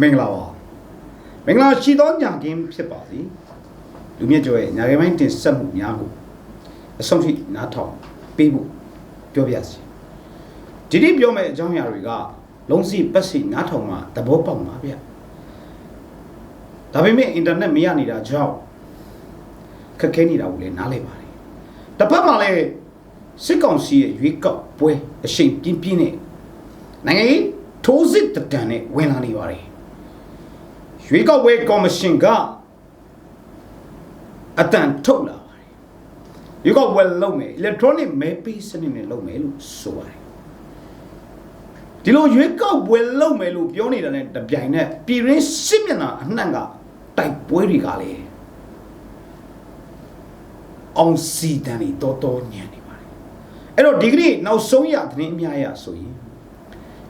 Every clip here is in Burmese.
မင်္ဂလာပါမင်္ဂလာရှိသောညာကင်းဖြစ်ပါစေလူမြတ်ကျော်ရဲ့ညာကင်းပိုင်းတင်ဆက်မှုများကိုအဆုံးထိနားထောင်ပေးဖို့ပြောပြစီဒီနေ့ပြောမယ့်အကြောင်းအရာတွေကလုံးစီပတ်စီနားထောင်မှသဘောပေါက်မှာဗျဒါပေမဲ့အင်တာနက်မရနေတာကြောင့်ခက်ခဲနေတာကိုလည်းနားလည်ပါတယ်တစ်ဖက်မှာလည်းစစ်ကောင်စီရဲ့ရွေးကောက်ပွဲအရှိန်ပြင်းပြင်းနဲ့နိုင်ငံရေးထိုးစစ်တတန်နဲ့ဝင်လာနေပါတယ် ရွေးကောက်ပွဲကော်မရှင်ကအတန်ထုတ်လာပါတယ်ရွေးကောက်ပွဲလုပ်မယ် electronic မဲပေးစနစ်နဲ့လုပ်မယ်လို့ဆိုပါတယ်ဒီလိုရွေးကောက်ပွဲလုပ်မယ်လို့ပြောနေတာနဲ့တပြိုင်နက်ပြည်ရင်းစစ်မျက်နှာအနှံ့ကတိုက်ပွဲတွေကလည်းအောင်စီတန်တွေတော်တော်ညံနေပါတယ်အဲ့တော့ဒီကနေ့နောက်ဆုံးရသတင်းအများရဆိုရင်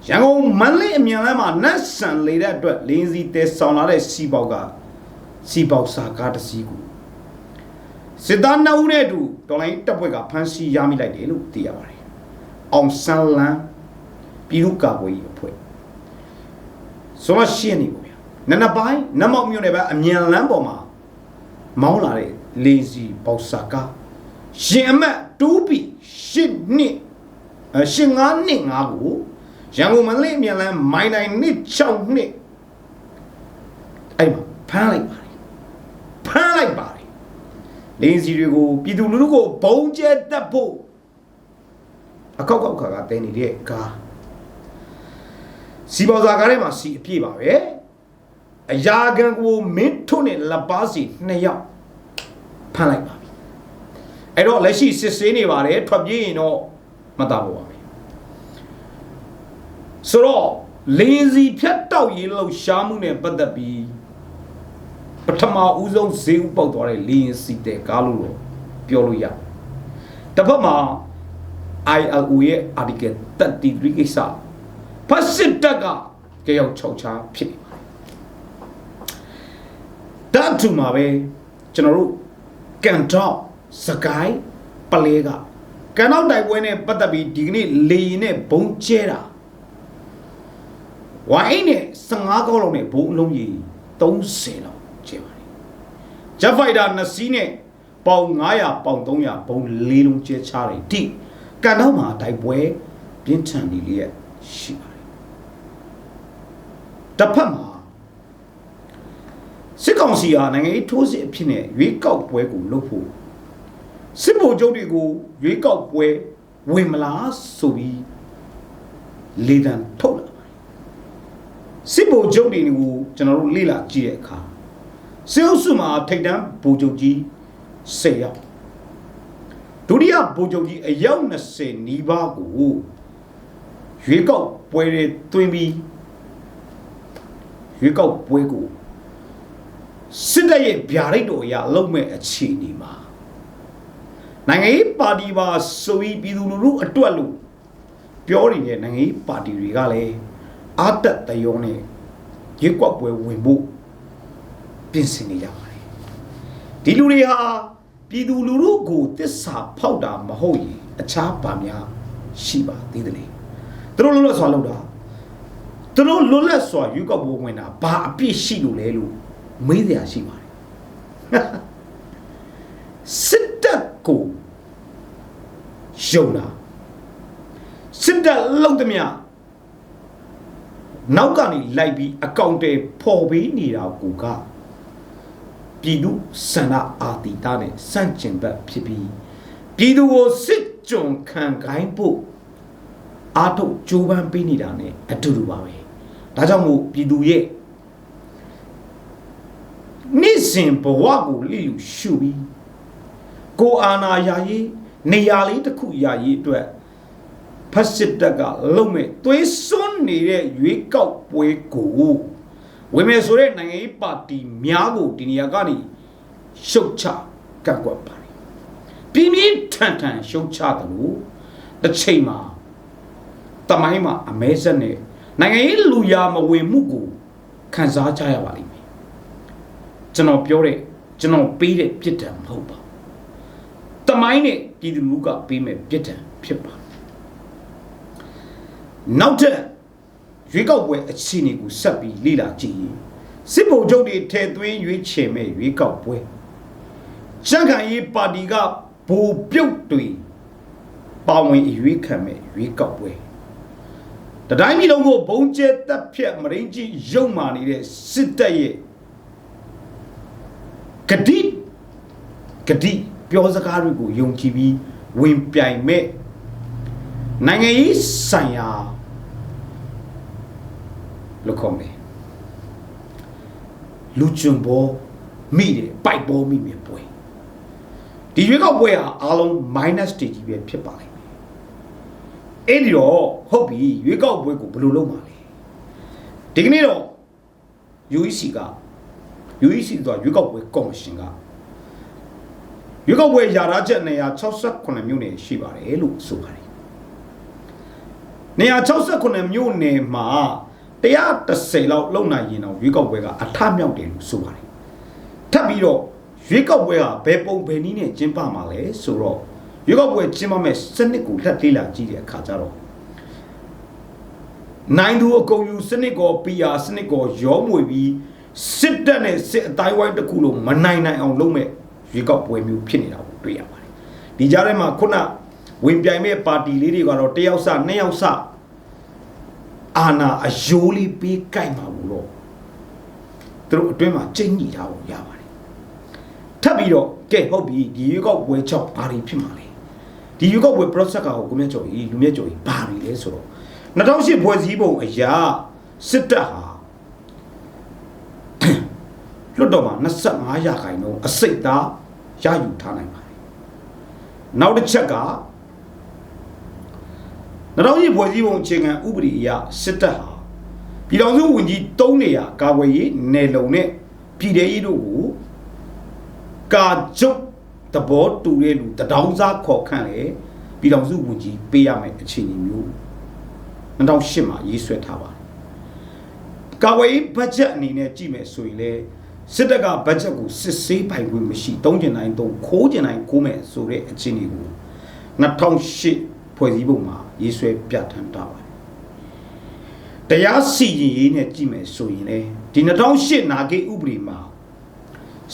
ရန်ကုန်မန္တလေးအမြန်လမ်းမှာနတ်ဆန်လေတဲ့အတွက်လင်းစီတဲဆောင်လာတဲ့စီပေါက်ကစီပေါက်စာကားတစ်စီးကိုစစ်သားနှစ်ဦးနဲ့အတူတော်လိုင်းတပ်ဖွဲ့ကဖမ်းဆီးရမိလိုက်တယ်လို့သိရပါတယ်အောင်ဆန်းလန်းပြည်သူ့ကာကွယ်ရေးအဖွဲ့ဆိုတော့ရှင်းနေပါဗျာနနပိုင်းနမောက်မြို့နယ်ပဲအမြန်လမ်းပေါ်မှာမောင်းလာတဲ့လေစီပေါက်စာကားရှင်အမတ်2ပြီရှစ်နှစ်အရှင်9နှစ်5ကို ရန်ကုန်မန္တလေးအမြန်လမ်းမိုင်တိုင်းနှစ်6နှစ်အဲ့မှာဖမ်းလိုက်ပါတယ်ဖမ်းလိုက်ပါတယ်လင်းစီတွေကိုပြည်သူလူထုကိုဘုံကျဲတတ်ဖို့အကောက်ကောက်ခါကတဲနေတဲ့ကားစီပေါ်စာကားထဲမှာစီအပြည့်ပါပဲအရာခံကိုမင်းထွန်းနဲ့လက်ပါစီနှစ်ယောက်ဖမ်းလိုက်ပါပြီအဲ့တော့လက်ရှိစစ်ဆေးနေပါတယ်ထွက်ပြေးရင်တော့မတာဖို့ပါမယ် ဆိုတော့လင်းစီဖြတ်တောက်ရေးလို့ရှားမှုနဲ့ပတ်သက်ပြီးပထမဦးဆုံးဈေးဥပေါက်သွားတဲ့လင်းစီတဲ့ကားလို့တော့ပြောလို့ရတယ်တစ်ဖက်မှာ ILO ရဲ့ article 33ကိစ္စဖတ်စစ်တပ်ကကြောက်ချောက်ချားဖြစ်နေပါတယ်တတ်ထူမှာပဲကျွန်တော်တို့ကန်တော့စကိုင်းပလဲကကန်တော့တိုက်ပွဲနဲ့ပတ်သက်ပြီးဒီကနေ့လေရင်နဲ့ဘုံကျဲတာ ဝိုင်းနဲ့15ကောက်လောက်နဲ့ဘုံအလုံးကြီး30လောက်ကျဲပါတယ်ဂျက်ဖိုက်တာ2စီးနဲ့ပေါင်900ပေါင်300ဘုံ၄လုံးကျဲချတယ်တိကန်တော့မှာတိုက်ပွဲပြင်းထန်နေလေရရှိပါတယ်တစ်ဖက်မှာစစ်ကောင်စီဟာနိုင်ငံရေးထိုးစစ်အဖြစ်နဲ့ရွေးကောက်ပွဲကိုလုပ်ဖို့စစ်ဗိုလ်ချုပ်တွေကိုရွေးကောက်ပွဲဝင်မလားဆိုပြီးလေတံထုတ်လာပါတယ် စစ်ဗိုလ်ချုပ်တွေကိုကျွန်တော်တို့လေ့လာကြည့်တဲ့အခါစစ်အုပ်စုမှာထိတ်တန်းဗိုလ်ချုပ်ကြီး10ယောက်ဒုတိယဗိုလ်ချုပ်ကြီးအယောက်20နီးပါးကိုရွေးကောက်ပွဲတွေတွင်ပြီးရွေးကောက်ပွဲကိုစစ်တပ်ရဲ့ဗျာဒိတ်တော်အရလုံးမဲ့အခြေအနေမှာနိုင်ငံရေးပါတီပါဆိုပြီးပြည်သူလူထုအတွက်လို့ပြောနေတဲ့နိုင်ငံရေးပါတီတွေကလည်း အာတက်တယောနဲ့ရွေးကောက်ပွဲဝင်ဖို့ပြင်ဆင်နေကြပါတယ်ဒီလူတွေဟာပြည်သူလူထုကိုတစ္ဆာဖောက်တာမဟုတ်ရင်အခြားပါများရှိပါသေးတယ်လေသူတို့လွတ်လပ်စွာလုပ်တာသူတို့လွတ်လပ်စွာရွေးကောက်ပွဲဝင်တာဘာအပြစ်ရှိလို့လဲလို့မေးစရာရှိပါတယ်စစ်တပ်ကိုယုံတာစစ်တပ်လုံးသမျှ နောက်ကနေလိုက်ပြီးအကောင့်တွေပေါ်ပေးနေတာကိုကပြည်သူစန္ဒအာတိတာနဲ့စန့်ကျင်ဘက်ဖြစ်ပြီးပြည်သူကိုစစ်ကြုံခံခိုင်းဖို့အာထုတ်ကြိုးပမ်းပေးနေတာ ਨੇ အတူတူပါပဲဒါကြောင့်မို့ပြည်သူရဲ့နေ့စဉ်ဘဝကိုလိလူရှုပြီးကိုအာနာယာရေးနေရာလေးတစ်ခုယာရေးအတွက် ဖက်စစ်တပ်ကလုံမဲ့သွေးစွန်းနေတဲ့ရွေးကောက်ပွဲကိုဝင်မယ်ဆိုတဲ့နိုင်ငံရေးပါတီများကိုဒီနေရာကနေရှုတ်ချကန့်ကွက်ပါတယ်ပြင်းပြင်းထန်ထန်ရှုတ်ချတယ်လို့တစ်ချိန်မှာတမိုင်းမှာအမဲဆက်နဲ့နိုင်ငံရေးလူရာမဝင်မှုကိုခံစားကြရပါလိမ့်မယ်ကျွန်တော်ပြောတဲ့ကျွန်တော်ပေးတဲ့ပြစ်ဒဏ်မဟုတ်ပါတမိုင်းနဲ့ပြည်သူလူကပေးမဲ့ပြစ်ဒဏ်ဖြစ်ပါ နောက်ထပ်ရွရွေးကောက်ပွဲအခြေအနေကိုဆက်ပြီးလေ့လာကြည့်ရင်စစ်ဗိုလ်ချုပ်တွေထဲသွင်းရွေးချယ်မဲ့ရွေးကောက်ပွဲရှမ်းခံရေးပါတီကဗိုလ်ပြုတ်တွေပါဝင်အရွေးခံမဲ့ရွေးကောက်ပွဲတတိုင်းပြည်လုံးကိုဘုံကျဲတက်ဖြတ်မရင်းကြီးရုံမာနေတဲ့စစ်တပ်ရဲ့ဂတိဂတိပြောစကားတွေကိုယုံကြည်ပြီးဝင်ပြိုင်မဲ့ နိုင်ငံရေးဆိုင်ရာလို့ခေါ်မယ်လူချွန်ဘောမိတယ်ပိုက်ဘောမိမယ်ပွဲဒီရွေးကောက်ပွဲဟာအားလုံး minus တကြီးပဲဖြစ်ပါလိမ့်မယ်အဲ့ဒီတော့ဟုတ်ပြီရွေးကောက်ပွဲကိုဘယ်လိုလုပ်မှာလဲဒီကနေ့တော့ UEC က UEC ဆိုတာရွေးကောက်ပွဲကော်မရှင်ကရွေးကောက်ပွဲယာရာချက်168မြို့နယ်ရှိပါတယ်လို့ဆိုပါတယ် 168မြို့နယ်မှာ130လောက်လုံနိုင်ရင်တော့ရွေးကောက်ပွဲကအထမြောက်တယ်လို့ဆိုပါတယ်ထပ်ပြီးတော့ရွေးကောက်ပွဲကဘယ်ပုံဘယ်နည်းနဲ့ကျင်းပမှာလဲဆိုတော့ရွေးကောက်ပွဲကျင်းပမဲ့စနစ်ကိုလက်သေးလာကြည့်တဲ့အခါကျတော့နိုင်သူအကုန်ယူစနစ်ကော PR စနစ်ကောရောမွေပြီးစစ်တပ်နဲ့စစ်အတိုင်းဝိုင်းတစ်ခုလုံးမနိုင်နိုင်အောင်လုပ်မဲ့ရွေးကောက်ပွဲမျိုးဖြစ်နေတာကိုတွေ့ရပါတယ်ဒီကြားထဲမှာခုန ဝင်ပြိုင်မဲ့ပါတီလေးတွေကတော့တယောက်စနှစ်ယောက်စအာနာအယိုးလေးပေးကြိုက်မှာဘူးတော့သူတို့အတွင်းမှာကျင့်ညှိထားဖို့ရပါတယ်ထပ်ပြီးတော့ကဲဟုတ်ပြီဒီရွေးကောက်ပွဲချောက်ဘာတွေဖြစ်မှာလဲဒီရွေးကောက်ပွဲ process ကကိုကိုမြတ်ကျော်ကြီးလူမြတ်ကျော်ကြီးဘာတွေလဲဆိုတော့2008ဖွဲ့စည်းပုံအရာစစ်တပ်ဟာလွတ်တော်မှာ25ရာခိုင်နှုန်းအစိတ်သားရယူထားနိုင်ပါတယ်နောက်တစ်ချက်က 2008ဖွဲ့စည်းပုံအခြေခံဥပဒေအရစစ်တပ်ဟာပြည်တော်စုဝင်ကြီး၃နေရာကာကွယ်ရေးနယ်လုံနဲ့ပြည်ထရေးတို့ကိုကာကျုပ်သဘောတူတဲ့လူတဒေါင်းစားခေါ်ခန့်လေပြည်တော်စုဝင်ကြီးပေးရမယ်အခြေအနေမျိုး2008မှာရေးဆွဲထားပါတယ်ကာကွယ်ရေးဘတ်ဂျက်အနေနဲ့ကြည့်မယ်ဆိုရင်လေစစ်တပ်ကဘတ်ဂျက်ကိုစစ်ဆေးပိုင်ခွင့်မရှိသုံးကျင်တိုင်းသုံးခိုးကျင်တိုင်းခိုးမယ်ဆိုတဲ့အခြေအနေကို2008ဖွဲ့စည်းပုံမှာ ရေးဆွဲပြဋ္ဌာန်းထားပါတယ်တရားစီရင်ရေးနဲ့ကြည့်မယ်ဆိုရင်လေဒီ2008နာဂိတ်ဥပဒေမှာ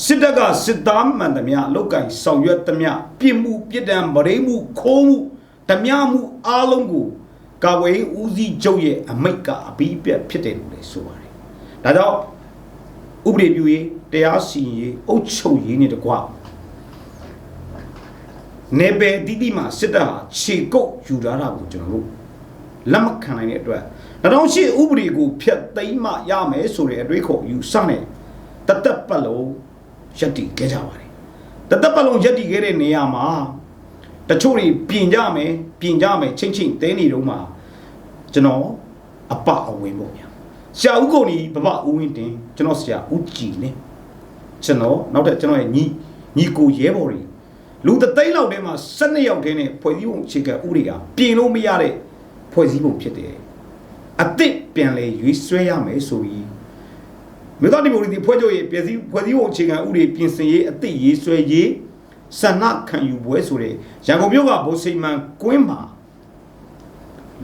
စစ်တပ်ကစစ်သားမှန်သမျှလောက်ကင်ဆောင်ရွက်သမျှပြစ်မှုပြစ်ဒဏ်မရိမှုခိုးမှုဓမြမှုအားလုံးကိုကာဝေးဦးစီးချုပ်ရဲ့အမိတ်ကအပြီးပြတ်ဖြစ်တယ်လို့လည်းဆိုပါတယ်ဒါကြောင့်ဥပဒေပြုရေးတရားစီရင်ရေးအုပ်ချုပ်ရေးနဲ့တကွ နေပယ်တိတိမှာစစ်တပ်ဟာခြေကုပ်ယူထားတာကိုကျွန်တော်တို့လက်မခံနိုင်တဲ့အတွက်2008ဥပဒေကိုဖျက်သိမ်းမှရမယ်ဆိုတဲ့အတွေးခေါ်ယူဆနဲ့တသက်ပတ်လုံးရက်တည်ခဲ့ကြပါတယ်တသက်ပတ်လုံးရက်တည်ခဲ့တဲ့နေရာမှာတချို့တွေပြင်ကြမယ်ပြင်ကြမယ်ချင်းချင်းတဲနေတော့မှကျွန်တော်အပအဝင်ပေါ့ဗျာဆရာဦးကုန်ကြီးဘဘဦးဝင်းတင်ကျွန်တော်ဆရာဦးကြည်နေကျွန်တော်နောက်ထပ်ကျွန်တော်ရဲ့ညီညီကိုရဲဘော်တွေ လူတသိန်းလောက်ထဲမှာ12ယောက်တည်းနဲ့ဖွဲ့စည်းပုံအခြေခံဥပဒေကပြင်လို့မရတဲ့ဖွဲ့စည်းပုံဖြစ်တယ်အစ်စ်ပြန်လဲရွေးဆွဲရမယ်ဆိုပြီးမြေသားဒီမိုကရေစီဖွဲ့ချုပ်ရဲ့ပြည်စည်းဖွဲ့စည်းပုံအခြေခံဥပဒေပြင်ဆင်ရေးအစ်စ်ရေးဆွဲရေးဆန္ဒခံယူပွဲဆိုတဲ့ရန်ကုန်မြို့ကဗိုလ်စိန်မန်ကွင်းမှာ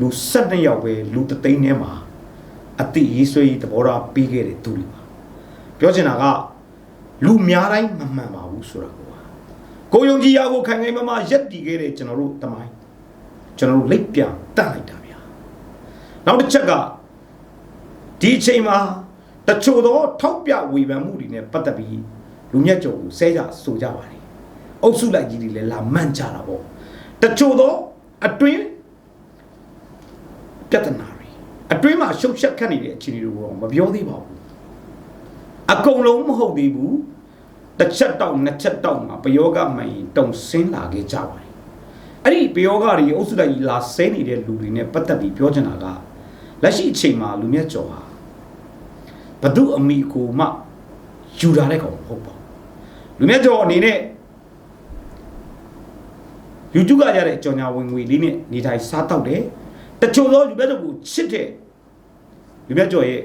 လူ12ယောက်ပဲလူတသိန်းထဲမှာအတိရေးဆွဲရေးသဘောထားပြီးခဲ့တဲ့သူတွေပါပြောချင်တာကလူများတိုင်းမမှန်ပါဘူးဆိုတာ ကိုပါကိုယုံကြည်ရကိုခိုင်ခိုင်မာမာရက်တည်ခဲ့တဲ့ကျွန်တော်တို့တမိုင်းကျွန်တော်တို့လက်ပြန်တတ်လိုက်တာဗျာနောက်တစ်ချက်ကဒီအချိန်မှာတချို့သောထောက်ပြဝေဖန်မှုတွေနဲ့ပတ်သက်ပြီးလူမျက်ကြုံကိုဆဲကြဆိုကြပါတယ်အုပ်စုလိုက်ကြီးတွေလည်းလာမှန်ကြတာပေါ့တချို့သောအတွင်းပြဿနာတွေအတွင်းမှာရှုပ်ရှက်ခတ်နေတဲ့အခြေအနေတွေကိုတော့မပြောသေးပါဘူးအကုန်လုံးမဟုတ်သေးဘူး တစ်ချက်တောက်နှစ်ချက်တောက်မှာပယောဂမှန်ရင်တုံဆင်းလာခဲ့ကြပါတယ်အဲ့ဒီပယောဂတွေအုပ်စုလိုက်ကြီးလာဆဲနေတဲ့လူတွေနဲ့ပတ်သက်ပြီးပြောချင်တာကလက်ရှိအချိန်မှာလူမျက်ကြော်ဟာဘဒုအမိကိုမှယူလာတဲ့ကောင်မဟုတ်ပါဘူးလူမျက်ကြော်အနေနဲ့ YouTube ကရတဲ့ကြော်ညာဝင်ငွေလေးနဲ့နေထိုင်စားတော့တယ်တချို့သောလူမျက်ကြော်ကိုချစ်တဲ့လူမျက်ကြော်ရဲ့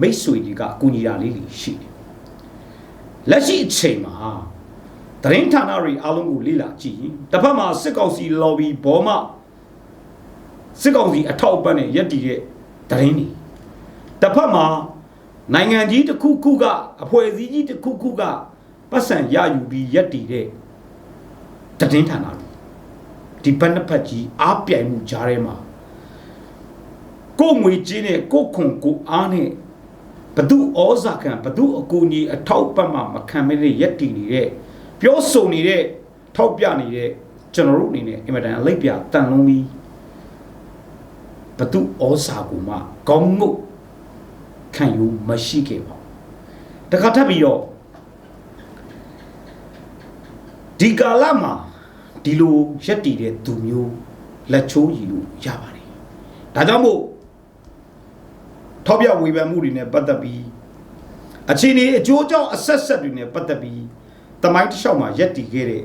မိတ်ဆွေတွေကအကူညီတာလေးတွေရှိတယ် လက်ရှိအချိန်မှာသတင်းဌာနတွေအားလုံးကိုလေ့လာကြည့်ရင်တစ်ဖက်မှာစစ်ကောင်စီ lobby ဘောမစစ်ကောင်စီအထောက်အပံ့နဲ့ရက်တည်တဲ့သတင်းတွေတစ်ဖက်မှာနိုင်ငံကြီးတစ်ခုခုကအဖွဲ့အစည်းကြီးတစ်ခုခုကပတ်စံရယူပြီးရက်တည်တဲ့တည်င်းဌာနတွေဒီဘက်နှစ်ဖက်ကြီးအားပြိုင်မှုကြားထဲမှာကိုယ်ငွေကြီးနဲ့ကိုယ်ခွန်ကိုယ်အားနဲ့ ဘသူဩဇာခံဘသူအကူအညီအထောက်ပံ့မှမခံမဲတဲ့ရက်တည်နေတဲ့ပြောဆိုနေတဲ့ထောက်ပြနေတဲ့ကျွန်တော်တို့အနေနဲ့အင်မတန်အလိုက်ပြတန်လုံးပြီးဘသူဩဇာကိုမှကောင်းမှုခံယူမရှိခဲ့ပါဘူးတခါထပ်ပြီးတော့ဒီကာလမှာဒီလိုရက်တည်တဲ့သူမျိုးလက်ချိုးရည်လို့ရပါတယ်ဒါကြောင့်မို့ ထောက်ပြဝေဖန်မှုတွေနဲ့ပတ်သက်ပြီးအခြေအနေအကျိုးကြောင့်အဆက်ဆက်တွေနဲ့ပတ်သက်ပြီးတမိုင်းတစ်လျှောက်မှာရက်တည်ခဲ့တဲ့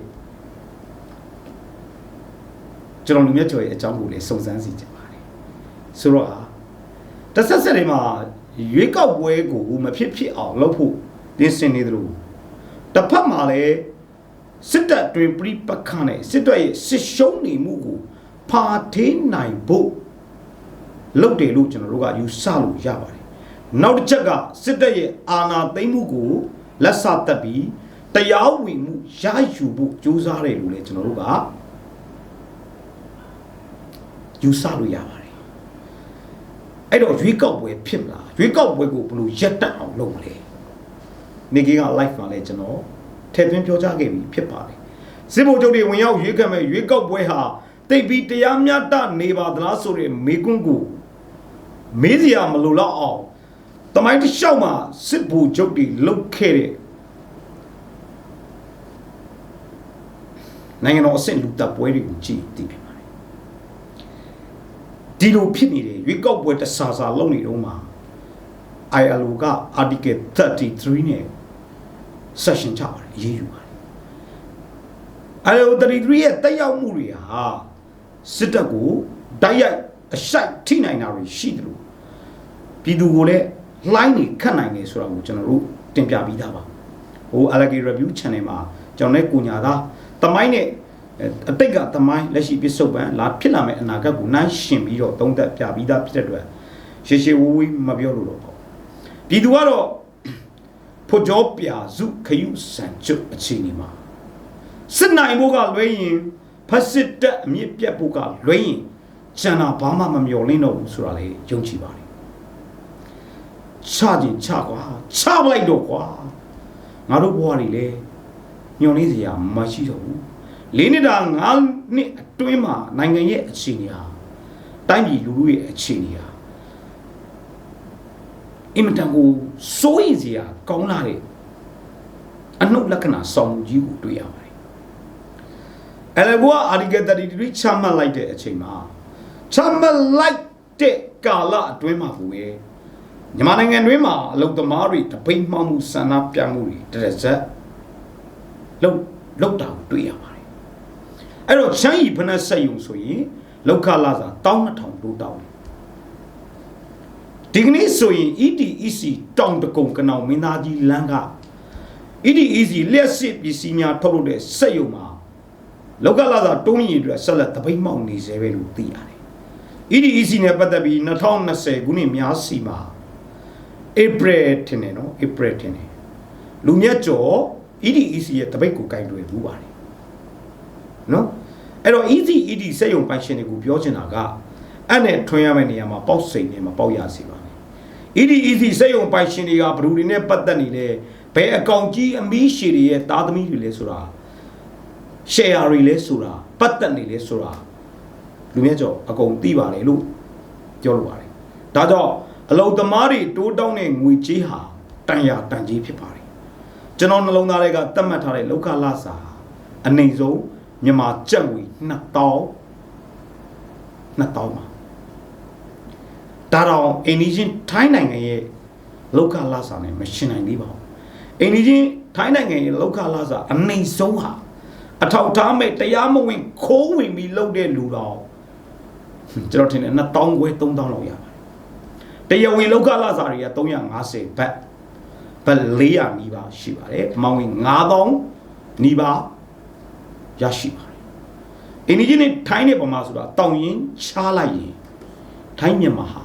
ကျွန်တော်လူမြတ်ကျော်ရဲ့အကြောင်းကိုလည်းစုံစမ်းစီကြပါတယ်ဆိုတော့အာတစ်ဆက်ဆက်တွေမှာရွေးကောက်ပွဲကိုမဖြစ်ဖြစ်အောင်လုပ်ဖို့တင်းစင်နေသလိုတစ်ဖက်မှာလည်းစစ်တပ်တွင်ပြိပက္ခနဲ့စစ်တပ်ရဲ့စစ်ရှုံးနေမှုကိုဖာထေးနိုင်ဖို့ လုပ်တယ်လို့ကျွန်တော်တို့ကယူဆလို့ရပါတယ်နောက်တစ်ချက်ကစစ်တပ်ရဲ့အာဏာသိမ်းမှုကိုလက်ဆတက်ပြီးတရားဝင်မှုရယူဖို့ကြိုးစားတယ်လို့လည်းကျွန်တော်တို့ကယူဆလို့ရပါတယ်အဲ့တော့ရွေးကောက်ပွဲဖြစ်မလားရွေးကောက်ပွဲကိုဘယ်လိုရက်တက်အောင်လုပ်မလဲနေကြီးက live မှာလည်းကျွန်တော်ထည့်သွင်းပြောကြားခဲ့ပြီးဖြစ်ပါတယ်စစ်ဗိုလ်ချုပ်တွေဝင်ရောက်ရွေးခဲ့မဲ့ရွေးကောက်ပွဲဟာတိတ်ပြီးတရားမျှတနေပါသလားဆိုတဲ့မေးခွန်းကို မေးစရာမလိုတော့အောင်တမိုင်းတစ်လျှောက်မှာစစ်ဗိုလ်ချုပ်တွေလုတ်ခဲ့တဲ့နိုင်ငံတော်အဆင့်လူတပ်ပွဲတွေကိုကြည့်သိပြန်ပါတယ်ဒီလိုဖြစ်နေတယ်ရွေးကောက်ပွဲတဆာဆာလုပ်နေတော့မှာ ILO က article 33နဲ့ session ချပါတယ်အရေးယူပါတယ် ILO 33ရဲ့တက်ရောက်မှုတွေဟာစစ်တပ်ကိုတိုက်ရိုက် အရှိုက်ထိနိုင်တာတွေရှိတယ်လို့ပြည်သူကိုလည်းလှိုင်းနေခတ်နိုင်တယ်ဆိုတာကိုကျွန်တော်တို့တင်ပြပြီးသားပါဟို Alleggy Review Channel မှာကျွန်တော်လည်းကိုညာသားတမိုင်းနဲ့အတိတ်ကတမိုင်းလက်ရှိပြစ္ဆုတ်ပံလာဖြစ်လာမယ့်အနာဂတ်ကိုနှိုင်းရှင်ပြီးတော့သုံးသပ်ပြပြီးသားဖြစ်တဲ့အတွက်ရှေရှေဝူးဝီးမပြောလို့တော့ပေါ့ပြည်သူကတော့ဖို့ကြောပြစုခယုစံကျွတ်အခြေအနေမှာစစ်နိုင်ဖို့ကလွဲရင်ဖက်စစ်တက်အမြင့်ပြတ်ဖို့ကလွဲရင် ကျန်တာဘာမှမမျော်လင့်တော့ဘူးဆိုတာလေယုံကြည်ပါတယ်ချခြင်းချကွာချပလိုက်တော့ကွာငါတို့ဘဝတွေလေညှော်နေစရာမရှိတော့ဘူးလေးနှစ်တာငါးနှစ်အတွင်းမှာနိုင်ငံရဲ့အခြေအနေဟာတိုင်းပြည်လူလူရဲ့အခြေအနေဟာအင်မတန်ကိုစိုးရိမ်စရာကောင်းလာတဲ့အနှုတ်လက္ခဏာဆောင်မှုကြီးကိုတွေ့ရပါတယ်။အဲလည်းဘုရားအာဒီကတရီတီချမှတ်လိုက်တဲ့အချိန်မှာ ချမှတ်လိုက်တဲ့ကာလအတွင်းမှာကိုပဲမြန်မာနိုင်ငံတွင်းမှာအလုသမားတွေတပိတ်မှောက်မှုဆန္ဒပြမှုတွေတရဇက်လုံလုံတာကိုတွေ့ရပါတယ်။အဲ့တော့ချမ်းရီဖနက်ဆက်ယုံဆိုရင်လောက်ခလာစာ12000တိုးတောင်းတယ်ဒီကနေ့ဆိုရင် EDEC တောင်တကုံကနောင်မင်းသားကြီးလမ်းက EDEC လျှက်စစ်ပစ္စည်းများထုတ်လုပ်တဲ့စက်ရုံမှာလောက်ကလာသာတုံးရည်အတွက်ဆက်လက်တပိတ်မှောက်နေစေပဲလို့သိရတယ်။ EDEC နဲ့ပတ်သက်ပြီး2020ခုနှစ်များစီမှာ April ထင်တယ်နော် April ထင်တယ်လူမြတ်ကျော် EDEC ရဲ့တပိတ်ကိုကင်တွယ်မှုပါတယ်။နော်အဲ့တော့ EC ED စက်ရုံပိုင်ရှင်တွေကိုပြောချင်တာကအဲ့နဲ့ထွင်ရမယ့်နေရာမှာပေါက်စိန်နဲ့မပေါက်ရစေပါနဲ့ EDEC စက်ရုံပိုင်ရှင်တွေကဘယ်သူတွေနဲ့ပတ်သက်နေလဲဘယ်အကောင့်ကြီးအမီးရှည်တွေရဲ့သားသမီးတွေလဲဆိုတာ share တွေလဲဆိုတာပတ်သက်နေလဲဆိုတာ လူမြတ်ကျော်အကုန်သိပါလေလို့ပြောလိုပါတယ်ဒါကြောင့်အလုံသမားတွေတိုးတောင်းတဲ့ငွေကြေးဟာတန်ရာတန်ကြီးဖြစ်ပါတယ်ကျွန်တော်နှလုံးသားတွေကတတ်မှတ်ထားတဲ့လောကလစာအနိုင်ဆုံးမြန်မာကျပ်ငွေ2000 2000ပါဒါတော့အိန္ဒိချင်းထိုင်းနိုင်ငံရဲ့လောက်ခလာစာနဲ့မရှင်နိုင်သေးပါဘူးအိန္ဒိချင်းထိုင်းနိုင်ငံရဲ့လောက်ခလာစာအနိုင်ဆုံးဟာအထောက်ထားမဲ့တရားမဝင်ခိုးဝင်ပြီးလုပ်တဲ့လူတော် ကျွန်တော်ထင်တယ်2000ခွဲ3000လောက်ရပါတယ်တရားဝင်လောက်ခလာစာတွေက350ဘတ်ဘတ်400နီးပါးရှိပါတယ်အမောင်ဝင်9000နီးပါးရရှိပါတယ်အိန္ဒိချင်းနဲ့ထိုင်းနဲ့ပမာဆိုတာတောင်ရင်ချားလိုက်ရင်ထိုင်းမြန်မာဟာ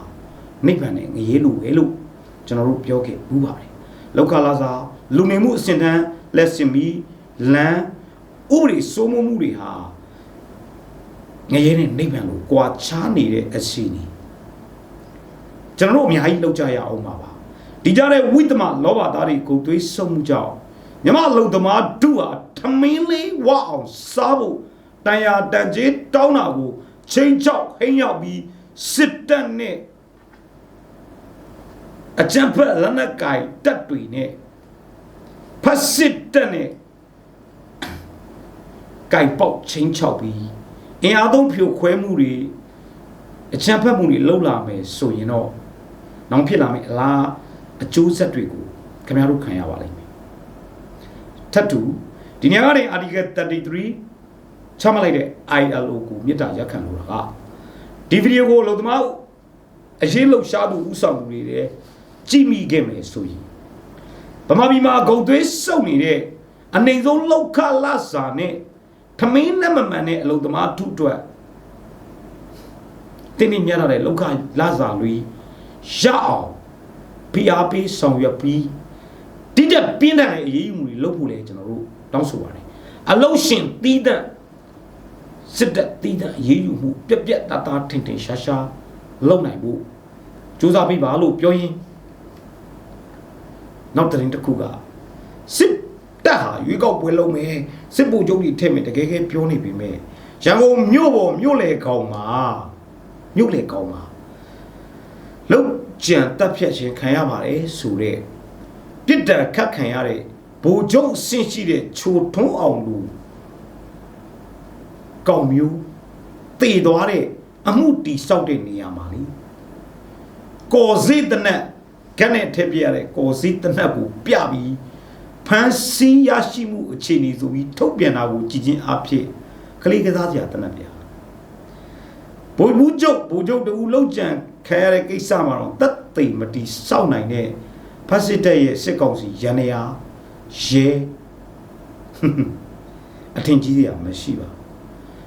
နိဗ္ဗာန်နဲ့ငရေလို့ပဲလို့ကျွန်တော်တို့ပြောခဲ့ဘူးပါတယ်လောကလာစာလူနေမှုအစဉ်တန်းလက်စင်မီလမ်းဥပဒေစိုးမိုးမှုတွေဟာ ငရဲနဲ့နိဗ္ဗာန်ကိုကြွာချားနေတဲ့အစီအနီကျွန်တော်တို့အများကြီးလောက်ကြရအောင်ပါပါဒီကြတဲ့ဝိသမလောဘသားတွေကိုသွေးဆုံမှုကြောင့်မြမလုံသမားဒုဟာထမင်းလေးဝအောင်စားဖို့တန်ရာတန်ကြီးတောင်းတာကိုချိန်ချောက်ဟိမ့်ရောက်ပြီးစစ်တပ်နဲ့အကြံဖက်လက်နက်ကိုင်တပ်တွေနဲ့ဖက်စစ်တပ်နဲ့ကိုင်ပေါက်ချင်းချောက်ပြီး အင်အားသုံးဖြိုခွဲမှုတွေအကြံဖက်မှုတွေလှုပ်လာမယ်ဆိုရင်တော့နောက်ဖြစ်လာမယ်အလားအကျိုးဆက်တွေကိုခင်ဗျားတို့ခံရပါလိမ့်မယ်ထပ်တူဒီနေရာကနေ article 33ချမှတ်လိုက်တဲ့ ILO ကိုမြစ်တာရက်ခံလို့တာကဒီဗီဒီယိုကိုလုံသမားအရေးလှုပ်ရှားသူဥဆောင်သူတွေတဲ့ကြည့်မိခဲ့မယ်ဆိုရင်ဗမာပြည်မှာဂုံသွေးစုပ်နေတဲ့အနေဆုံးလောက်ခလစာနဲ့ ထမင်းနဲ့မမှန်တဲ့အလုံသမားထုအတွက်တင်းနေမြတ်လာတဲ့လောက်ခလစာလွီရအောင်ဖိအားပေးဆောင်ရွက်ပြီးတိကျပြင်းထန်တဲ့အရေးယူမှုတွေလုပ်ဖို့လဲကျွန်တော်တို့တောင်းဆိုပါတယ်အလုံးရှင်တီးတဲ့စစ်တပ်တီးတဲ့အရေးယူမှုပြက်ပြက်တသားထင်ထင်ရှားရှားလုပ်နိုင်ဖို့စူးစမ်းပေးပါလို့ပြောရင်နောက်တစ်ရင်တစ်ခုကစစ်တပ်ဟာ ရွေးကောက်ပွဲလုပ်မယ်စစ်ဗိုလ်ချုပ်ကြီးထည့်မယ်တကယ်ကဲပြောနေပြီမဲ့ရန်ကုန်မြို့ပေါ်မြို့လေကောင်မှာမြို့လေကောင်မှာလုံကြံတက်ဖြတ်ခြင်းခံရပါတယ်ဆိုတဲ့ပြစ်ဒဏ်ခတ်ခံရတဲ့ဗိုလ်ချုပ်ဆင့်ရှိတဲ့ချိုထွန်းအောင်လူကောင်မျိုးတည်သွားတဲ့အမှုတီဆောက်တဲ့နေရာမှာလေကော်စိတနက်ကနဲ့ထည့်ပြရတဲ့ကော်စိတနက်ကိုပြပြီး ဖန်စီရရှိမှုအခြေအနေဆိုပြီးထုတ်ပြန်တာကိုကြည်ချင်းအဖြစ်ကလေးကစားစရာတနက်ပြဘိုလ်ဘူးကျုပ်ဘိုလ်ကျုပ်တူလောက်ကြံခံရတဲ့ကိစ္စမှာတော့တက်သိမတီစောက်နိုင်တဲ့ဖက်စစ်တပ်ရဲ့စစ်ကောင်စီရန်ရာရဲအထင်ကြီးရမရှိပါ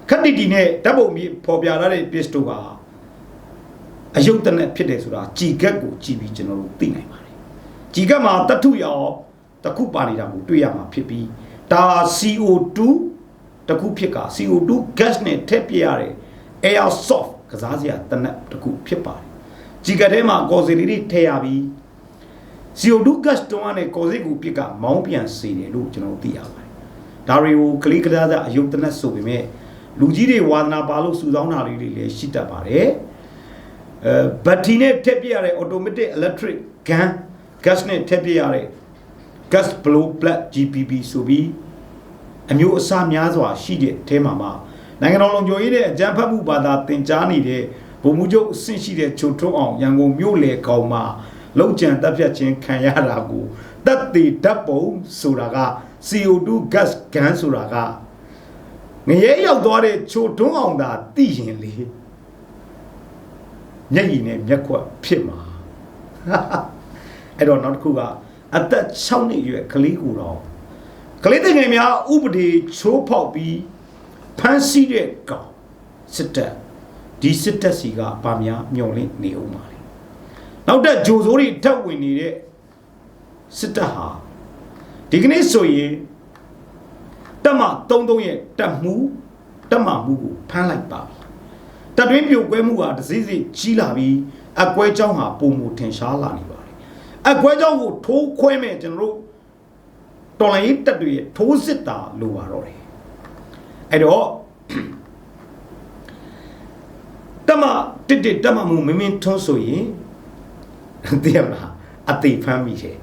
ခက်တီတီနဲ့ဓာတ်ပုံပြီးပေါ်ပြလာတဲ့ pistol ကအယုတ်တနက်ဖြစ်တယ်ဆိုတာကြည်ကက်ကိုကြည်ပြီးကျွန်တော်တို့သိနိုင်ပါတယ်ကြည်ကက်မှာတထုရော တစ်ခုပါနေတာကိုတွေ့ရမှာဖြစ်ပြီးဒါ CO2 တစ်ခုဖြစ်က CO2 gas နဲ့ထည့်ပြရတဲ့ air soft ကစားစရာတနက်တစ်ခုဖြစ်ပါတယ်ကြည်ကက်ထဲမှာကော်စီလေးတွေထည့်ရပြီး CO2 gas တွန်းနဲ့ကော်စီကိုပြစ်ကမောင်းပြန်စေတယ်လို့ကျွန်တော်သိရပါတယ်ဒါတွေကိုကလေးကစားစရာအယုတ်တနက်ဆိုပေမဲ့လူကြီးတွေဝါသနာပါလို့စုဆောင်းတာလေးတွေလည်းရှိတတ်ပါတယ်အဲဘတ်ထရီနဲ့ထည့်ပြရတဲ့ automatic electric gun gas နဲ့ထည့်ပြရတဲ့ gas blow plug GPP ဆိုပြီးအမျိုးအစားများစွာရှိတဲ့အထဲမှာမှနိုင်ငံတော်လုံခြုံရေးတဲ့အကြမ်းဖက်မှုဘာသာတင် जा နေတဲ့ဗိုလ်မှူးချုပ်အဆင့်ရှိတဲ့ချုံထွန်းအောင်ရန်ကုန်မြို့လေကောင်မှာလုံခြံတပ်ဖြတ်ခြင်းခံရတာကိုတပ်သေးဓာတ်ပုံဆိုတာက CO2 gas gun ဆိုတာကငရဲရောက်သွားတဲ့ချိုထွန်းအောင်သာသိရင်လေမျက်ရည်နဲ့မျက်ခွက်ဖြစ်မှာအဲ့တော့နောက်တစ်ခုက အသက်6နှစ်အရွယ်ကလေးကိုတော့ကလေးတငယ်များဥပဒေချိုးဖောက်ပြီးဖမ်းဆီးတဲ့ကောင်စစ်တပ်ဒီစစ်တပ်စီကပါများမျောလင်းနေအောင်ပါလေနောက်တက်ဂျိုစိုးတွေထက်ဝင်နေတဲ့စစ်တပ်ဟာဒီကနေ့ဆိုရင်တက်မ33ရဲ့တက်မှုတက်မမှုကိုဖမ်းလိုက်ပါပြီတက်တွင်းပြိုကွဲမှုဟာတစည်းစည်းကြီးလာပြီးအကွဲကြောင်းဟာပုံမူထင်ရှားလာနေပါ အကွဲကြောင့်ကိုထိုးခွဲမယ်ကျွန်တော်တို့တော်လိုင်းတက်တွေထိုးစစ်တာလိုပါတော့တယ်အဲ့တော့တမတစ်တစ်တမမှုမင်းမင်းထွန်းဆိုရင်သိရမလားအသေးဖမ်းမိတယ်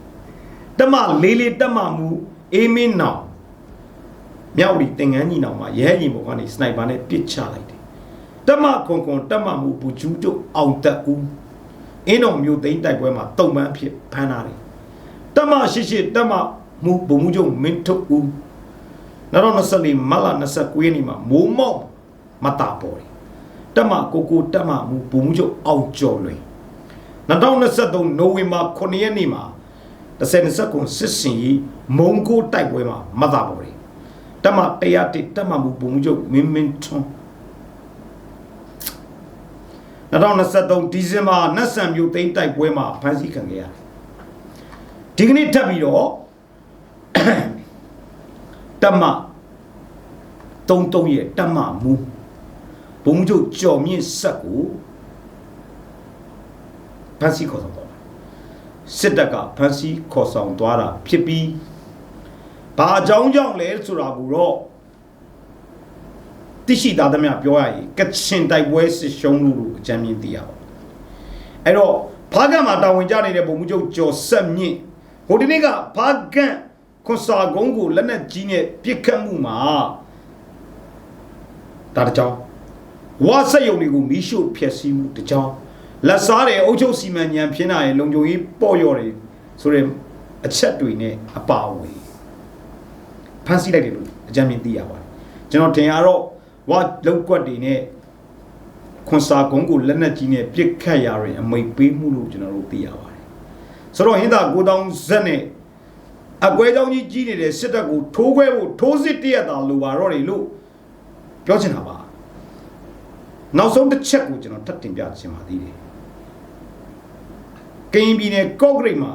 တမလေးလေးတမမှုအေးမင်းနောင်မြောက်ဒီတင်ငန်းညီနောင်မှာရဲရင်ဘုံကနေစနိုက်ပါနဲ့ပစ်ချလိုက်တယ်တမခွန်ခွန်တမမှုဘူကျူးတို့အောင်တက်ဦး အင်းတော်မျိုးသိန်းတိုက်ပွဲမှာတုံပန်းဖြစ်ဖမ်းလာတယ်တက်မရှိရှိတက်မမှုဘုံမှုချုပ်မင်းထုတ်ဦးနောက်တော့24မလ29ရက်နေ့မှာမိုးမောက်မတာပေါ်တယ်တက်မကိုကိုတက်မမှုဘုံမှုချုပ်အောင်ကျော်လွင်2023နိုဝင်ဘာ9ရက်နေ့မှာ3029စစ်စင်ကြီးမုံကိုတိုက်ပွဲမှာမတာပေါ်တယ်တက်မတရားတစ်တက်မမှုဘုံမှုချုပ်မင်းမင်းထွန်း 2023ဒီဇင်ဘာနတ်ဆန်မြို့သိမ်းတိုက်ပွဲမှာဖမ်းဆီးခံခဲ့ရတယ်ဒီကနေ့ထပ်ပြီးတော့တမ33ရဲ့တမမူဘုံကျုပ်ကြော်မြင့်ဆက်ကိုဖန်စီခေါ်ဆောင်သွားတာစစ်တပ်ကဖန်စီခေါ်ဆောင်သွားတာဖြစ်ပြီးဘာအကြောင်းကြောင့်လဲဆိုတာကိုတော့ သိရှိသားသမျှပြောရရင်ကချင်တိုက်ပွဲစစ်ရှုံးလို့အကြမ်းမြင်သိရပါအဲ့တော့ဖားကန့်မှာတာဝန်ကျနေတဲ့ဘုံမှုချုပ်ကျော်ဆက်မြင့်ဟိုဒီနေ့ကဖားကန့်ခွန်စာကုန်းကိုလက်နက်ကြီးနဲ့ပစ်ခတ်မှုမှာဒါတကြောင်ဝါဆက်ယုံတွေကိုမီးရှို့ဖျက်ဆီးမှုတကြောင်လက်စားတဲ့အုပ်ချုပ်စီမံညံဖြစ်နိုင်လုံခြုံရေးပေါ့ရော်တွေဆိုတဲ့အချက်တွေနဲ့အပါအဝင်ဖန်ဆီးလိုက်တယ်လို့အကြမ်းမြင်သိရပါတယ်ကျွန်တော်ထင်ရတော့ ဝါလောက်ကွက်တွေနဲ့ခွန်စာကုန်းကိုလက်နက်ကြီးနဲ့ပစ်ခတ်ရရင်အမိတ်ပေးမှုလို့ကျွန်တော်တို့သိရပါတယ်ဆိုတော့ဟင်သာ9000ဇက်နဲ့အကွဲကြောင်းကြီးကြီးနေတဲ့စစ်တပ်ကိုထိုးခွဲဖို့ထိုးစစ်တရက်တာလိုပါတော့တယ်လို့ပြောချင်တာပါနောက်ဆုံးတစ်ချက်ကိုကျွန်တော်ထပ်တင်ပြချင်ပါသေးတယ်ကရင်ပြည်နယ်ကော့ဂရိတ်မှာ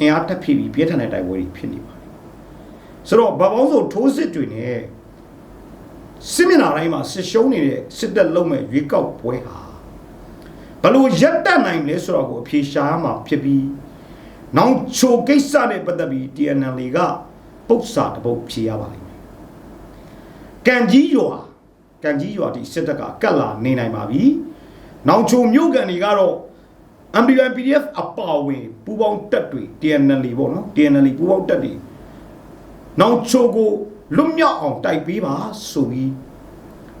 အင်အားတက်ဖြစ်ပြီးပြင်းထန်တဲ့တိုက်ပွဲတွေဖြစ်နေပါတယ်ဆိုတော့ဗပောင်းဆိုထိုးစစ်တွေနဲ့ စစ်မျက်နှာတိုင်းမှာစစ်ရှုံးနေတဲ့စစ်တပ်လုံးမဲ့ရွေးကောက်ပွဲဟာဘလို့ရက်တက်နိုင်လဲဆိုတော့ကိုအဖြေရှားမှာဖြစ်ပြီးနောင်ချိုကိစ္စနဲ့ပတ်သက်ပြီး TNL ကပုတ်စာတပုတ်ဖြေရပါလိမ့်မယ်။ကံကြီးရွာကံကြီးရွာဒီစစ်တပ်ကကတ်လာနေနိုင်ပါပြီ။နောင်ချိုမြို့ကန်တွေကတော့ MPN PDF အပါဝင်ပူပေါင်းတက်တွေ TNL ပေါ့နော် TNL ပူပေါင်းတက်တွေနောင်ချိုကို လွတ်မြောက်အောင်တိုက်ပေးပါဆိုပြီး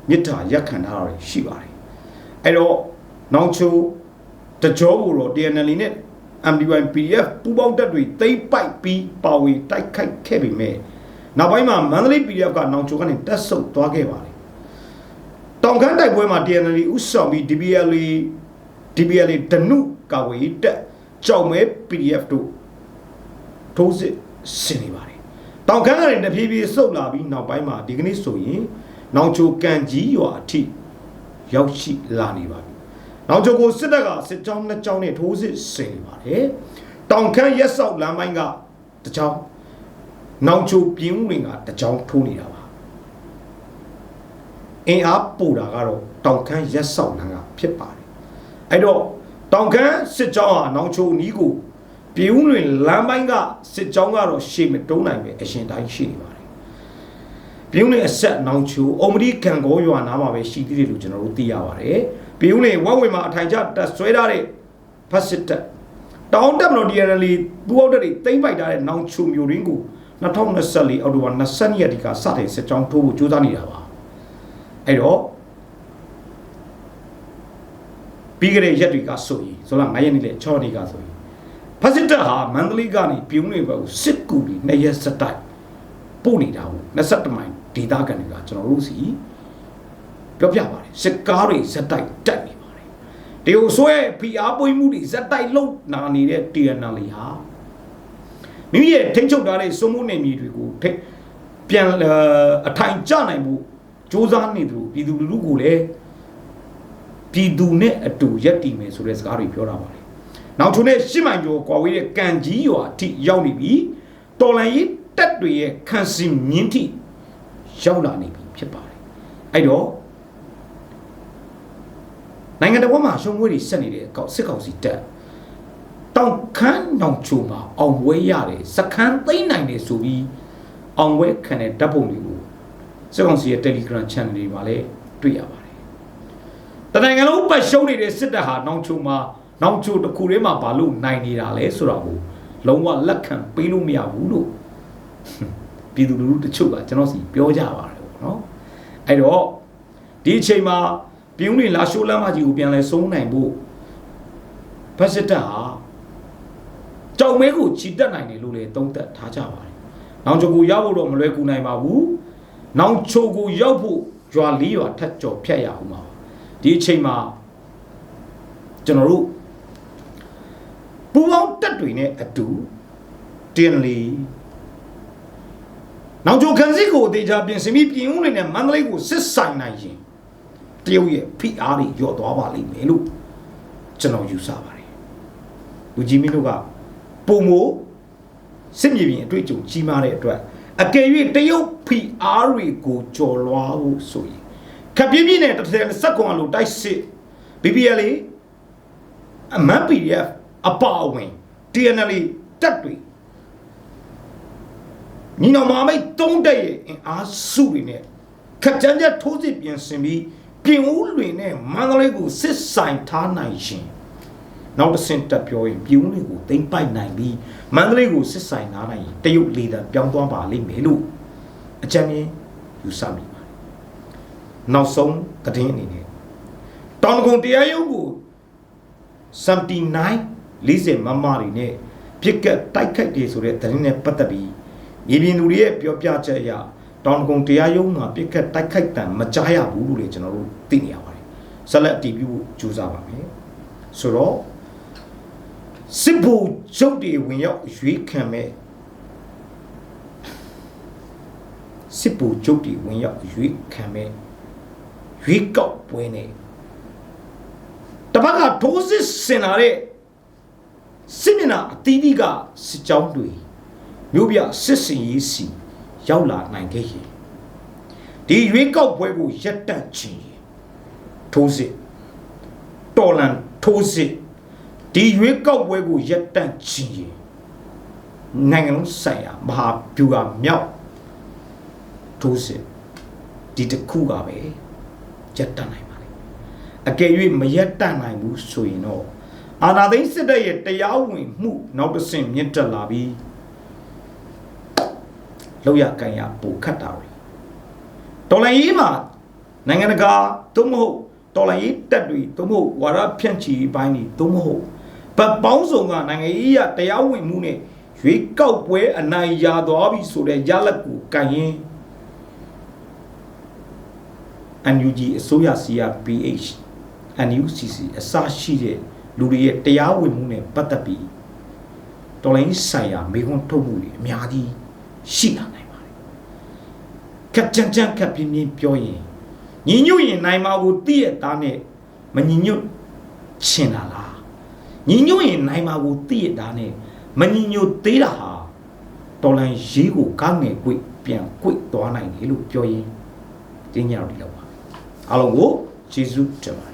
မြစ်တာရက်ခံထားရရှိပါတယ်။အဲ့တော့နောင်ချိုတကြောကိုတော့ TNL နဲ့ MDY PDF ပူပေါင်းတက်တွေသိမ့်ပိုက်ပြီးပါဝင်တိုက်ခိုက်ခဲ့ပေမဲ့နောက်ပိုင်းမှာမန္တလေး PDF ကနောင်ချိုကနေတက်ဆုပ်သွားခဲ့ပါတယ်တောင်ခမ်းတိုက်ပွဲမှာ TNL ဥဆောင်ပြီး DBL DBL ဒနုကာဝေးတက်ကြောက်မဲ PDF တို့ထိုးစစ်ဆင်နေပါတယ် တောင်ခမ်းကနေတဖြည်းဖြည်းဆုတ်လာပြီးနောက်ပိုင်းမှာဒီကနေ့ဆိုရင်နောင်ချိုကန်ကြီးရွာအထိရောက်ရှိလာနေပါပြီနောက်ကျော်ကိုစစ်တပ်ကစစ်ကြောင်းနှစ်ကြောင်းနဲ့ထိုးစစ်ဆင်နေပါတယ်တောင်ခမ်းရက်ဆောက်လမ်းပိုင်းကတကြောင်းနောက်ချိုပြင်းဦးတွေကတကြောင်းထိုးနေတာပါအင်အားပူတာကတော့တောင်ခမ်းရက်ဆောက်လမ်းကဖြစ်ပါတယ်အဲ့တော့တောင်ခမ်းစစ်ကြောင်းဟာနောင်ချိုနီးကို ပြည်ဦးလွင်လမ်းပိုင်းကစစ်ကြောင်းကတော့ရှေ့မတုံးနိုင်ပဲအရှင်တိုင်းရှိနေပါတယ်ပြည်ဦးလွင်အဆက်နောင်ချိုအုံမဒီကံကောရွာနားမှာပဲရှိသေးတယ်လို့ကျွန်တော်တို့သိရပါတယ်ပြည်ဦးလွင်ဝက်ဝင်မှာအထိုင်ချတက်ဆွဲထားတဲ့ဖက်စစ်တပ်တောင်းတက်မလို့ DNL ပူအောက်တက်တွေတိမ့်ပိုက်ထားတဲ့နောင်ချိုမျိုးရင်းကို2024အောက်တိုဘာ22ရက်ဒီကစတဲ့စစ်ကြောင်းထိုးဖို့ကြိုးစားနေတာပါအဲ့တော့ပြီးကြတဲ့ရက်တွေကဆိုရင်ဆိုတော့9ရက်နေ့လေ6ရက်နေ့ကဆိုရင် ဖက်စစ်တပ်ဟာမန္တလေးကနေပြုံးနေဘက်ကိုစစ်ကူပြီး2ရက်စတိုက်ပို့နေတာကို21မိုင်ဒေသခံတွေကကျွန်တော်တို့စီပြောပြပါတယ်စစ်ကားတွေဇက်တိုက်တက်နေပါတယ်တရုတ်ဆွဲဖီအားပွေးမှုတွေဇက်တိုက်လုံနာနေတဲ့ TNL ဟာမိမိရဲ့ထိန်းချုပ်ထားတဲ့စုံမှုနေမြေတွေကိုထိပြန်အထိုင်ကျနိုင်မှုစ조사နေသူပြည်သူလူထုကိုလည်းပြည်သူနဲ့အတူရက်တည်မယ်ဆိုတဲ့စကားတွေပြောတာပါလေ နောက်ထုံးနဲ့ရှစ်မိုင်ကျော်ကွာဝေးတဲ့ကံကြီးရွာအထိရောက်နေပြီတော်လန်ရေးတက်တွေရဲ့ခန့်စင်မြင့်ထိရောက်လာနေပြီဖြစ်ပါတယ်အဲ့တော့နိုင်ငံတော်မှာရှုံးဝေးတွေဆက်နေတဲ့ကောက်စစ်ကောင်စီတက်တောင်ခမ်းနောင်ချိုမှာအောင်ပွဲရတယ်စခန်းသိမ်းနိုင်တယ်ဆိုပြီးအောင်ပွဲခံတဲ့ဓာတ်ပုံတွေကိုစစ်ကောင်စီရဲ့ Telegram channel တွေမှာလည်းတွေ့ရပါတယ်တနိုင်ငံလုံးပတ်ရှုံးနေတဲ့စစ်တပ်ဟာနောင်ချိုမှာ နောင်ချိုတစ်ခုတည်းမှာဘာလို့နိုင်နေတာလဲဆိုတာကိုလုံးဝလက်ခံပေးလို့မရဘူးလို့ပြည်သူလူထုတချို့ကကျွန်တော်စီပြောကြပါတယ်ပေါ့နော်အဲ့တော့ဒီအချိန်မှာပြင်းဦးနေလာရှိုးလမ်းမကြီးကိုပြန်လဲဆုံးနိုင်ဖို့ဖက်စစ်တပ်ဟာကြောင်မဲကိုချီတက်နိုင်တယ်လို့လည်းသုံးသပ်ထားကြပါတယ်။နောင်ချိုကိုရောက်ဖို့တော့မလွယ်ကူနိုင်ပါဘူး။နောင်ချိုကိုရောက်ဖို့ရွာလေးရွာထက်ကျော်ဖြတ်ရအောင်ပါ။ဒီအချိန်မှာကျွန်တော်တို့ ပူပေါင်းတက်တွေနဲ့အတူတင်လီနောက်ချိုခံစစ်ကိုအသေးချာပြင်ဆင်ပြီးပြင်ဦးတွေနဲ့မန္တလေးကိုစစ်ဆိုင်နိုင်ရင်တရုတ်ရဲ့ဖိအားတွေညော့သွားပါလိမ့်မယ်လို့ကျွန်တော်ယူဆပါတယ်လူကြီးမင်းတို့ကပုံမိုစစ်မြေပြင်အတွေ့အကြုံကြီးမားတဲ့အတွက်အကယ်၍တရုတ်ဖိအားတွေကိုကြော်လွှားဖို့ဆိုရင်ခပ်ပြင်းပြင်းနဲ့တစ်ထည်စက်ကွန်လိုတိုက်စစ် BBL အမတ် PDF အပါအဝင် TNL တက်တွေညီနောင်မမိတ်တုံးတက်ရဲ့အင်အားစုတွေနဲ့ခက်ကြမ်းကြမ်းထိုးစစ်ပြင်ဆင်ပြီးပြင်ဦးလွင်နဲ့မန္တလေးကိုစစ်ဆိုင်ထားနိုင်ရှင်နောက်တစ်ဆင့်တက်ပြောရင်ပြင်ဦးလွင်ကိုသိမ့်ပိုက်နိုင်ပြီးမန္တလေးကိုစစ်ဆိုင်ထားနိုင်ရင်တရုတ်လေတပ်ပြောင်းသွားပါလိမ့်မယ်လို့အကြံဉာဏ်ယူဆမိပါတယ်နောက်ဆုံးသတင်းအနေနဲ့တောင်ကုန်တရားရုံးကို79 40မမတွေနဲ့ပြစ်ကတ်တိုက်ခိုက်တယ်ဆိုတဲ့သတင်းနဲ့ပတ်သက်ပြီးမြေပြင်သူတွေရဲ့ပြောပြချက်အရတောင်ကုန်တရားရုံးမှာပြစ်ကတ်တိုက်ခိုက်တံမကြားရဘူးလို့လည်းကျွန်တော်တို့သိနေရပါတယ်ဆက်လက်အတည်ပြုဖို့ကြိုးစားပါမယ်ဆိုတော့စစ်ဘူကျုပ်တွေဝင်ရောက်ရွေးခံမဲ့စစ်ဘူကျုပ်တွေဝင်ရောက်ရွေးခံမဲ့ရွေးကောက်ပွဲနဲ့တပတ်ကထိုးစစ်ဆင်လာတဲ့ စစ်မျက်နှာအသီးသီးကစစ်ကြောင်းတွေမြို့ပြစစ်စင်ရေးစီရောက်လာနိုင်ခဲ့ရင်ဒီရွေးကောက်ပွဲကိုရပ်တန့်ခြင်းထိုးစစ်တော်လန်ထိုးစစ်ဒီရွေးကောက်ပွဲကိုရပ်တန့်ခြင်းနိုင်ငံလုံးဆိုင်ရာမဟာဗျူဟာမြောက်ထိုးစစ်ဒီတစ်ခုကပဲရပ်တန့်နိုင်ပါလေအကယ်၍မရပ်တန့်နိုင်ဘူးဆိုရင်တော့ အာနာသိန်းစစ်တပ်ရဲ့တရားဝင်မှုနောက်တစ်ဆင့်မြင့်တက်လာပြီးလောက်ရကန်ရပိုခတ်တာတွေတော်လိုင်းရေးမှာနိုင်ငံတကာသို့မဟုတ်တော်လိုင်းရေးတက်တွေသို့မဟုတ်ဝါရဖြန့်ချီပိုင်းတွေသို့မဟုတ်ဗတ်ပေါင်းစုံကနိုင်ငံရေးရတရားဝင်မှုနဲ့ရွေးကောက်ပွဲအနိုင်ရသွားပြီဆိုတဲ့ရလက်ကိုကန်ရင် NUG အစိုးရ CRPH NUCC အစရှိတဲ့ လူတွေရဲ့တရားဝင်မှုနဲ့ပတ်သက်ပြီးတော်လိုင်းဆိုင်ရာမေခွန်းထုတ်မှုတွေအများကြီးရှိလာနိုင်ပါတယ်။ခက်ကြမ်းကြမ်းခက်ပြင်းပြင်းပြောရင်ညီညွတ်ရင်နိုင်မှာကိုသိရသားနဲ့မညီညွတ်ချင်တာလား။ညီညွတ်ရင်နိုင်မှာကိုသိရသားနဲ့မညီညွတ်သေးတာဟာတော်လိုင်းရေးကိုကောင်းငယ်ကွေ့ပြန်ကွေ့သွားနိုင်တယ်လို့ပြောရင်တင်းကြတော့ဒီလောက်ပါ။အားလုံးကိုကျေးဇူးတင်ပါတယ်